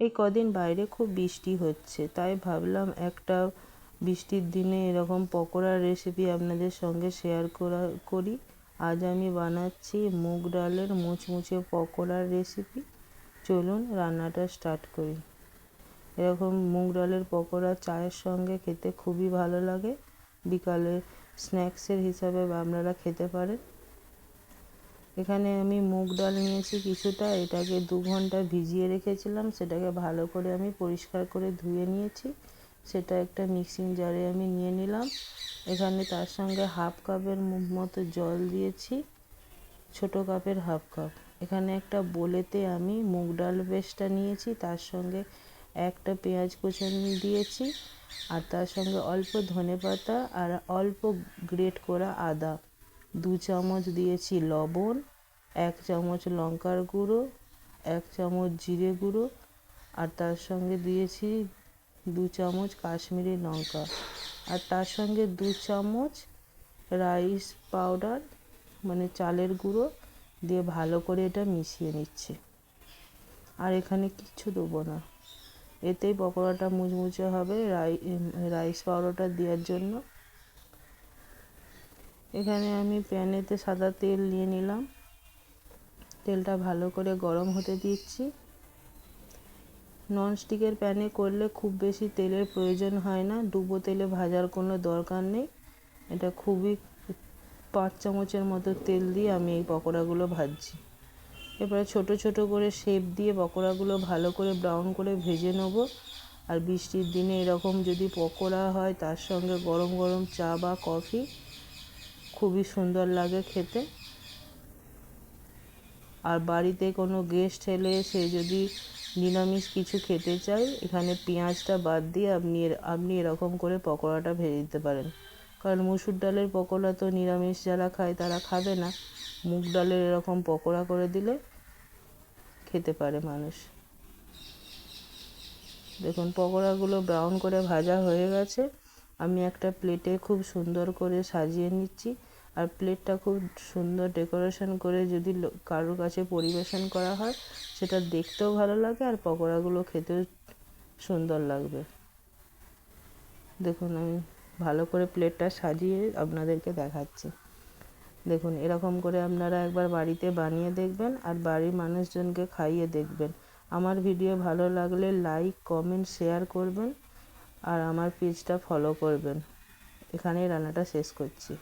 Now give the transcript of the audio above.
এই কদিন বাইরে খুব বৃষ্টি হচ্ছে, তাই ভাবলাম একটা বৃষ্টির দিনে এরকম পকোড়ার রেসিপি আপনাদের সঙ্গে শেয়ার করা, করি। আজ আমি বানাচ্ছি মুগ ডালের মুচমুচে পকোড়ার রেসিপি চলুন রান্নাটা স্টার্ট করি। এরকম মুগ ডালের পকোড়া চায়ের সঙ্গে খেতে খুবই ভালো লাগে। বিকালে স্ন্যাক্সের হিসাবে আপনারা খেতে পারেন। এখানে আমি মুগ ডাল নিয়েছি কিছুটা, এটাকে দু ঘণ্টা ভিজিয়ে রেখেছিলাম, সেটাকে ভালো করে আমি পরিষ্কার করে ধুয়ে নিয়েছি। সেটা একটা মিক্সিং জারে আমি নিয়ে নিলাম। এখানে তার সঙ্গে হাফ কাপের মতো জল দিয়েছি, ছোট কাপের হাফ কাপ। এখানে একটা বোলেতে আমি মুগ ডাল পেস্টটা নিয়েছি, তার সঙ্গে একটা পেঁয়াজ কুচানি দিয়েছি, আর তার সঙ্গে অল্প ধনে পাতা আর অল্প গ্রেট করা আদা। দু চামচ দিয়েছি লবণ, এক চামচ লঙ্কার গুঁড়ো, এক চামচ জিরে গুঁড়ো, আর তার সঙ্গে দিয়েছি দু চামচ কাশ্মীরি লঙ্কা। আর তার সঙ্গে দু চামচ রাইস পাউডার মানে চালের গুঁড়ো দিয়ে ভালো করে এটা মিশিয়ে নিচ্ছে। আর এখানে কিচ্ছু দেবো না। এতেই পকোড়াটা মুচমুচে হবে রাই রাইস পাউডারটা দেওয়ার জন্য। এখানে আমি প্যানেতে সাদা তেল নিয়ে নিলাম। তেলটা ভালো করে গরম হতে দিচ্ছি। ননস্টিকের প্যানে করলে খুব বেশি তেলের প্রয়োজন হয় না। ডুবো তেলে ভাজার কোনো দরকার নেই। এটা খুবই পাঁচ চামচের মতো তেল দিয়ে আমি এই পকোড়াগুলো ভাজছি। এবারে ছোট ছোট করে শেপ দিয়ে পকোড়াগুলো ভালো করে ব্রাউন করে ভেজে নেব। আর বৃষ্টির দিনে এরকম যদি পকোড়া হয়, তার সঙ্গে গরম গরম চা বা কফি খুবই সুন্দর লাগে খেতে। আর বাড়িতে কোনো গেস্ট এলে সে যদি নিরামিষ কিছু খেতে চায়, এখানে পেঁয়াজটা বাদ দিয়ে আপনি আপনি এরকম করে পকোড়াটা ভেজে দিতে পারেন। কারণ মুসুর ডালের পকোড়া তো নিরামিষ যারা খায় তারা খাবে না। মুগ ডালের এরকম পকোড়া করে দিলে খেতে পারে মানুষ। দেখুন, পকোড়াগুলো ব্রাউন করে ভাজা হয়ে গেছে। আমি একটা প্লেটে খুব সুন্দর করে সাজিয়ে নিচ্ছি। আর প্লেটটা খুব সুন্দর ডেকোরেশন করে যদি কারোর কাছে পরিবেশন করা হয়, সেটা দেখতেও ভালো লাগে আর পকোড়াগুলো খেতেও সুন্দর লাগবে। দেখুন, আমি ভালো করে প্লেটটা সাজিয়ে আপনাদেরকে দেখাচ্ছি। দেখুন, এরকম করে আপনারা একবার বাড়িতে বানিয়ে দেখবেন আর বাড়ির মানুষজনকে খাইয়ে দেখবেন। আমার ভিডিও ভালো লাগলে লাইক কমেন্ট শেয়ার করবেন আর আমার পেজটা ফলো করবেন। এখানেই রান্নাটা শেষ করছি।